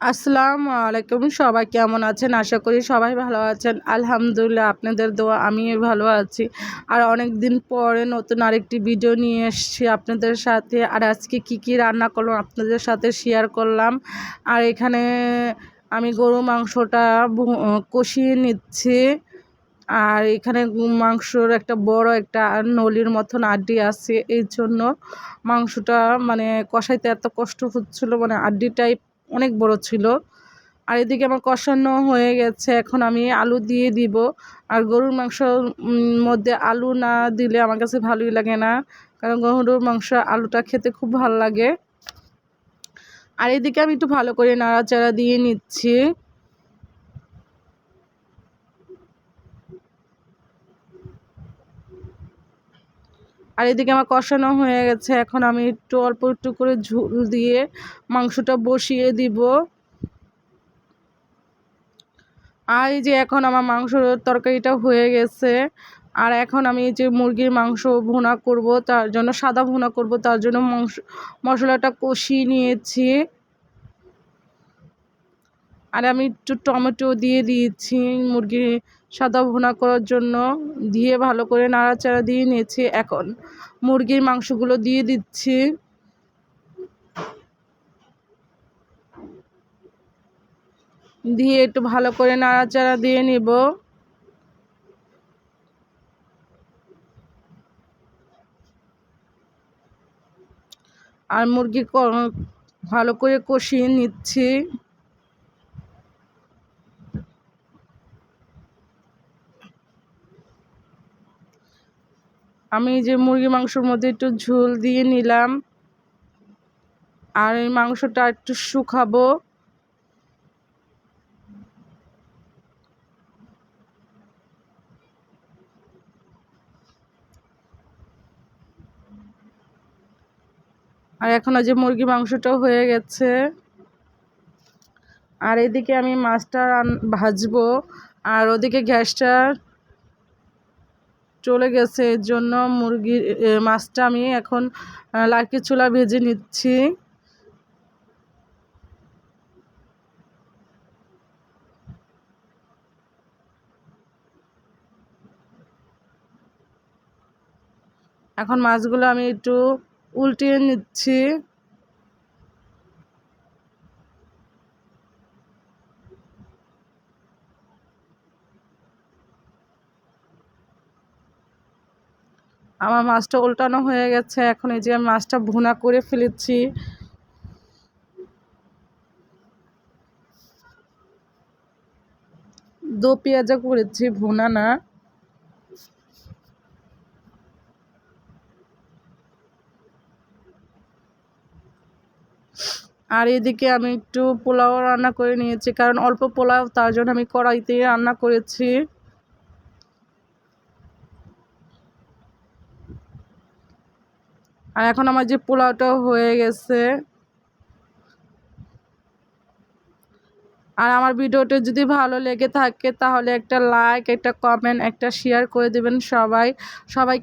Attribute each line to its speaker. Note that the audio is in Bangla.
Speaker 1: আসসালামু আলাইকুম। সবাই কেমন আছেন? আশা করি সবাই ভালো আছেন। আলহামদুলিল্লাহ, আপনাদের দোয়া আমি ভালো আছি। আর অনেক দিন পরে নতুন আরেকটি ভিডিও নিয়ে এসেছি আপনাদের সাথে। আর আজকে কি কি রান্না করলাম আপনাদের সাথে শেয়ার করলাম। আর এখানে আমি গরু মাংসটা কষিয়ে নিচ্ছি। আর এখানে মাংসর একটা বড় একটা নলির মতন আড্ডি আছে। এই জন্য মাংসটা মানে কষাইতে এত কষ্ট হচ্ছিল মানে আড্ডি টাইপ অনেক বড় ছিল। আর এদিকে আমার কষান্ন হয়ে গেছে। এখন আমি আলু দিয়ে দিব। আর গরুর মাংসর মধ্যে আলু না দিলে আমার কাছে ভালোই লাগে না। কারণ গরুর মাংস আলুটা খেতে খুব ভালো লাগে। আর এদিকে আমি একটু ভালো করে নাড়াচাড়া দিয়ে নিচ্ছি। আর এদিকে আমার কষানো হয়ে গেছে। এখন আমি একটু অল্প একটু করে ঝুল দিয়ে মাংসটা বসিয়ে দিব। আর এই যে এখন আমার মাংসর তরকারিটা হয়ে গেছে। আর এখন আমি যে মুরগির মাংস ভুনা করব, তার জন্য সাদা ভুনা করব, তার জন্য মাংস মশলাটা কষিয়ে নিয়েছি। আর আমি একটু টমেটো দিয়ে দিয়েছি, মুরগি সাদা ভুনা করার জন্য। দিয়ে ভালো করে নাড়াচাড়া দিয়ে নিয়েছি এখন। মুরগির মাংসগুলো দিয়ে দিচ্ছি। দিয়ে একটু ভালো করে নাড়াচাড়া দিয়ে নেব। আর মুরগি ভালো করে কষিয়ে নিচ্ছি। আমি যে মুরগি মাংসর মধ্যে একটু ঝোল দিয়ে নিলাম, আর এই মাংসটা একটু শুকাবো। আর এখনও যে মুরগি মাংসটাও হয়ে গেছে। আর এদিকে আমি মাছটা ভাজবো, আর ওদিকে গ্যাসটা চলে গেছে। এর জন্য মুরগির মাছটা আমি এখন লাকি চুলা ভেজে নিচ্ছি। এখন মাছগুলো আমি একটু উল্টিয়ে নিচ্ছি। আমার মাছটা উল্টানো হয়ে গেছে, এখন এই যে আমি মাছটা ভুনা করে ফেলেছি। দো পেঁয়াজা করেছি, ভুনা না। আর এদিকে আমি একটু পোলাও রান্না করে নিয়েছি, কারণ অল্প পোলাও, তার জন্য আমি কড়াইতে রান্না করেছি। আর এখন আমার যে পোলাওটা হয়ে গেছে। আর আমার ভিডিওটা যদি ভালো লেগে থাকে, তাহলে একটা লাইক একটা কমেন্ট একটা শেয়ার করে দেবেন সবাই। সবাই